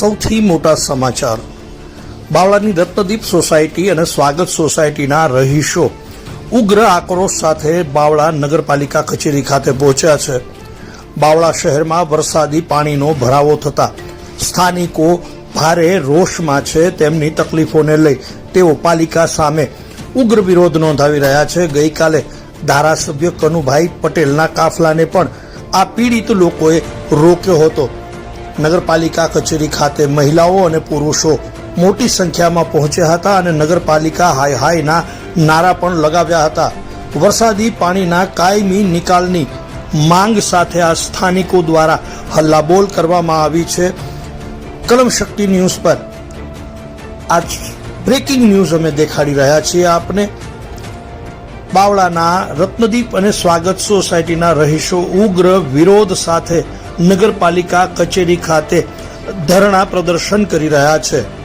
સૌથી મોટા સમાચાર. બાવળાની રત્નદીપ સોસાયટી અને સ્વાગત સોસાયટીના રહીશો ઉગ્ર આક્રોશ સાથે બાવળા નગરપાલિકા કચેરી ખાતે પહોંચ્યા છે. બાવળા શહેરમાં વરસાદી પાણીનો ભરાવો થતા સ્થાનિકો ભારે રોષમાં છે તેમની તકલીફોને લઈ. તેઓ પાલિકા સામે ઉગ્ર વિરોધ નોંધાવી રહ્યા છે. ગઈકાલે ધારાસભ્ય કનુભાઈ પટેલના કાફલાને પણ આ પીડિત લોકોએ રોક્યો હતો. નગરપાલિકા કચેરી ખાતે મહિલાઓ અને પુરુષો મોટી સંખ્યામાં પહોંચ્યા હતા અને નગરપાલિકા હાય હાયના નારા પણ લગાવ્યા હતા. વરસાદી પાણીના કાયમી નિકાલની માંગ સાથે આ સ્થાનિકો દ્વારા હલ્લાબોલ કરવામાં આવી છે. કલમ શક્તિ ન્યૂઝ પર આજ બ્રેકિંગ ન્યૂઝ અમે દેખાડી રહ્યા છીએ. આપને બાવળાના રત્નદીપ અને સ્વાગત સોસાયટીના રહીશો ઉગ્ર વિરોધ સાથે નગરપાલિકા કચેરી ખાતે ધરણા પ્રદર્શન કરી રહ્યા છે.